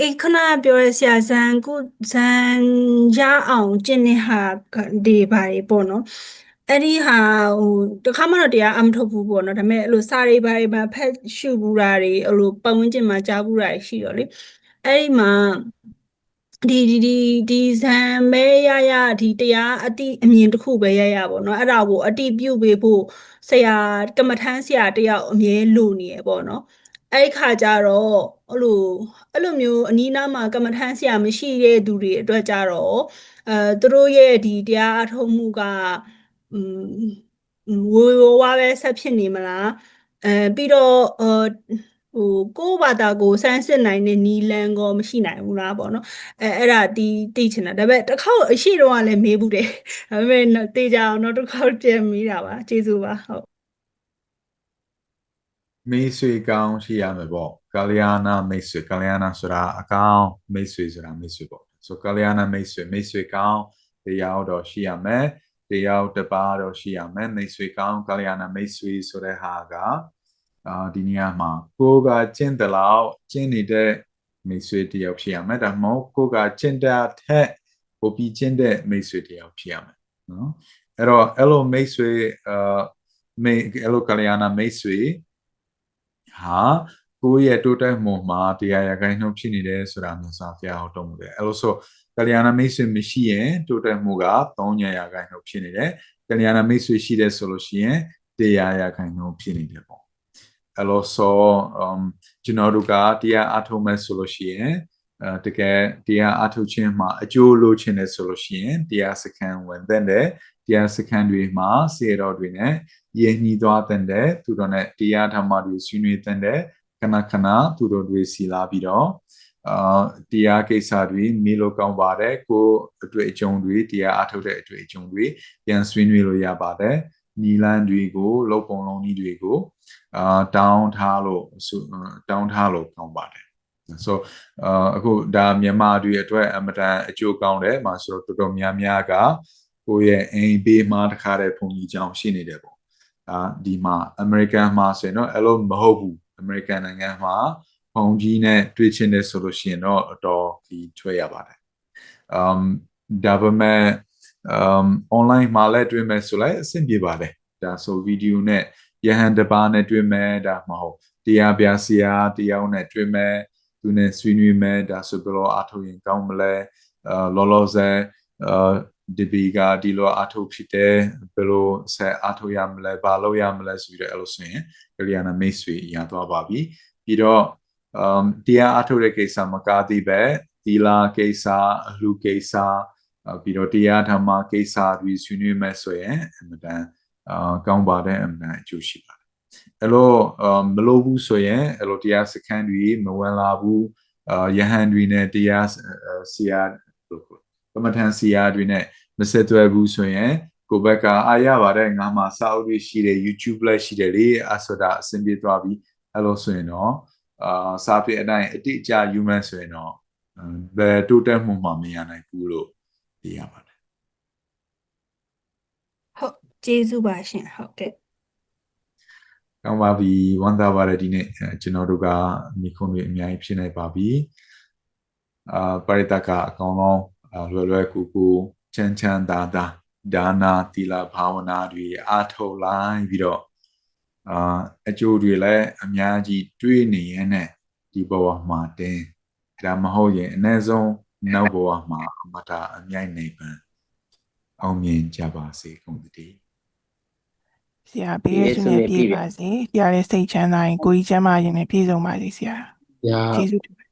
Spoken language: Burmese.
အဲ့ခဏပြောရဆရာဇန်ကုဇန်ရအောင်ကျင့်တဲ့ဟာကဒီပါတွေပေါ့နော်အဲ့ဒီဟာဟိုတခါမှတော့တရားအမထုတ်ဘူးပေါ့နော်ဒါပေမဲ့အဲ့လိုစာတွေပါတွေမှာဖတ်ရှုဘူးတာတွေအဲ့လိုပတ်ဝန်းကျင်မှာကြားဘူးတာတွေရှိတော့လေအဲ့ဒီမှာဒီဒီဒီဒီဇန်မဲရရဒီတရားအတိအမြင်တစ်ခုပဲရရပေါ့နော်အဲ့ဒါကိုအတိပြုတ်ပေးဖို့ဆရာကမ္မထမ်းဆရာတယောက်အမြဲလိုနေရပေါ့နော် အဲ့ဒီခါကျတော့အဲ့လိုအဲ့လိုမျိုးအနီးနားမှာကမ္မထမ်းဆရာမရှိတဲ့သူတွေအတွက်ကြတော့အဲသူတို့ရဲ့ဒီတရားအထုတ်မှုကอืมဝေဝဝါပဲဆက်ဖြစ်နေမလားအဲပြီးတော့ဟိုဟိုကိုယ့်ဘာသာကိုစမ်းစစ်နိုင်တဲ့နီလန်ကောမရှိနိုင်ဘူးလားပေါ့နော်အဲအဲ့ဒါတီးသိချင်တာဒါပေမဲ့တစ်ခေါက်အရှိတော့ကလည်းမေးဘူးတယ်ဒါပေမဲ့နော်တေးကြအောင်တော့တစ်ခေါက်ပြန်မေးတာပါကျေးဇူးပါဟုတ် မိတ်ဆွေကောင်းရှိရမယ်ပေါ့ကာလျာဏမိတ်ဆွေကာလျာဏဆိုတာအကောင်းမိတ်ဆွေဆိုတာမိတ်ဆွေပေါ့ဆိုကာလျာဏမိတ်ဆွေမိတ်ဆွေကောင်းတရားတော့ရှိရမယ်တရားတစ်ပါးတော့ရှိရမယ်မိတ်ဆွေကောင်းကာလျာဏမိတ်ဆွေဆိုတဲ့ဟာကအာဒီနေရာမှာကိုယ်ကကျင့်တယ်လို့ကျင့်နေတဲ့မိတ်ဆွေတယောက်ဖြစ်ရမယ်ဒါမှမဟုတ်ကိုယ်ကကျင့်တဲ့ထက်ပိုပြီးကျင့်တဲ့မိတ်ဆွေတယောက်ဖြစ်ရမယ်နော်အဲ့တော့အဲ့လိုမိတ်ဆွေအာမိတ်အဲ့လိုကာလျာဏမိတ်ဆွေ ဟာကိုယ့်ရဲ့တိုးတက်မှုမှာတရားရခိုင်နှုတ်ဖြစ်နေတယ်ဆိုတာမျိုးစာဖျားဟောတော်မူတယ်အဲ့လိုဆိုကလျာဏမိတ်ဆွေမရှိရင်တိုးတက်မှုက3ညရာခိုင်နှုတ်ဖြစ်နေတယ်ကလျာဏမိတ်ဆွေရှိတယ်ဆိုလို့ရှိရင်တရားရခိုင်နှုတ်ဖြစ်နေတယ်ပေါ့အဲ့လိုဆို um ကျွန်တော်တို့ကတရားအထုံးမဲ့ဆိုလို့ရှိရင်အဲတကယ်တရားအထုတ်ခြင်းမှာအကျိုးလိုချင်တယ်ဆိုလို့ရှိရင်တရားစခန်းဝင်တဲ့ တရားစခန်းတွေမှာစေတော်တွေနဲ့ရည်ညှိသွားတဲ့သူတို့နဲ့တရားဓမ္မတွေဆွေးနွေးတဲ့ခဏခဏသူတို့တွေစီလာပြီးတော့အာတရားကိစ္စတွေမေးလို့ကောင်းပါတယ်ကိုအတွေ့အကြုံတွေတရားအထုတ်တဲ့အတွေ့အကြုံတွေပြန်ဆွေးနွေးလို့ရပါတယ်နီလန်းတွေကိုလောက်ပုံလုံးကြီးတွေကိုအာတောင်းထားလို့ဆိုတောင်းထားလို့ကောင်းပါတယ်ဆိုအာအခုဒါမြန်မာတွေအတွက်အမတန်အကျိုးကောင်းတယ်မှာဆိုတော့တော်တော်များများက ကိုယ့်ရဲ့အိမ်ဘေးမှာတခါတည်းဘုံကြီးကြောင်ရှိနေတယ်ပေါ့အာဒီမှာ American မှာဆိုရင်တော့အဲ့လိုမဟုတ်ဘူး American နိုင်ငံမှာဘုံကြီးနဲ့တွေ့ချင်တယ်ဆိုလို့ရှိရင်တော့အတော်ဒီတွေ့ရပါတယ် um ဒါပေမဲ့ um online မှာလည်းတွေ့မယ်ဆိုလည်းအဆင်ပြေပါတယ်ဒါဆိုဗီဒီယိုနဲ့ရဟန်တစ်ပါးနဲ့တွေ့မယ်ဒါမဟုတ်တရားပြဆရာတရားနဲ့တွေ့မယ်သူနဲ့ဆွေးနွေးမယ်ဒါဆိုဘယ်လိုအထောက်ရင်ကောင်းမလဲအာလောလောဆယ်အာ ဒီဘီကဒီလိုအထုတ်ဖြစ်တယ်ဘယ်လိုဆက်အထုတ်ရမလဲဘာလုပ်ရမလဲဆိုပြီးတော့အဲ့လိုဆိုရင်ကလျာဏမိတ်ဆွေရသွားပါပြီပြီးတော့ um တရားအထုတ်တဲ့ကိစ္စမကားသေးပဲသီလာကိစ္စအလှကိစ္စပြီးတော့တရားဓမ္မကိစ္စတွေဆွေးနွေးမယ်ဆိုရင်အမှန်တန်အာကောင်းပါတယ်အမှန်တန်အကျိုးရှိပါတယ်အဲ့လိုမလိုဘူးဆိုရင်အဲ့လိုတရားစခန်းတွေမဝင်လာဘူးအာယဟန်တွေနဲ့တရားဆရာကမ္မထန်ဆရာတွေနဲ့ မဆက်သွယ်ဘူးဆိုရင်ကိုဘက်ကအားရပါတယ်ငါမှစာအုပ်တွေရှိတယ် YouTube လည်းရှိတယ်လေအဆိုတာအဆင်ပြေသွားပြီအဲ့လိုဆိုရင်တော့အာစာပေအတိုင်းအတိအကျယူမယ်ဆိုရင်တော့ဘယ်တိုးတက်မှုမှမရနိုင်ဘူးလို့သိရပါတယ်ဟုတ်ကျေးဇူးပါရှင်ဟုတ်ကဲ့ကောင်းပါပြီဝမ်းသာပါတယ်ဒီနေ့အဲကျွန်တော်တို့ကမိခွန်းတွေအများကြီးဖြစ်နေပါပြီအာပရိသတ်ကအကောင်လုံးအာလွယ်လွယ်ကူကူ ချမ်းချမ်းသာသာဒါနာသီလဘာဝနာတွေအားထုတ်လိုက်ပြီးတော့အာအကျိုးတွေလည်းအများကြီးတွေးနေရင်နဲ့ဒီဘဝမှာတင်းဒါမဟုတ်ရင်အ ਨੇ ဆုံးနောက်ဘဝမှာအမတာအမြိုက်နေပံအောင်မြင်ကြပါစေကုန်သတည်းဆရာပေးရရှင်နဲ့ပြည့်ပါစေဆရာလည်းစိတ်ချမ်းသာရင်ကိုကြီးချမ်းသာရင်လည်းပြည့်စုံပါစေဆရာရာကျေးဇူးတင်ပါတယ်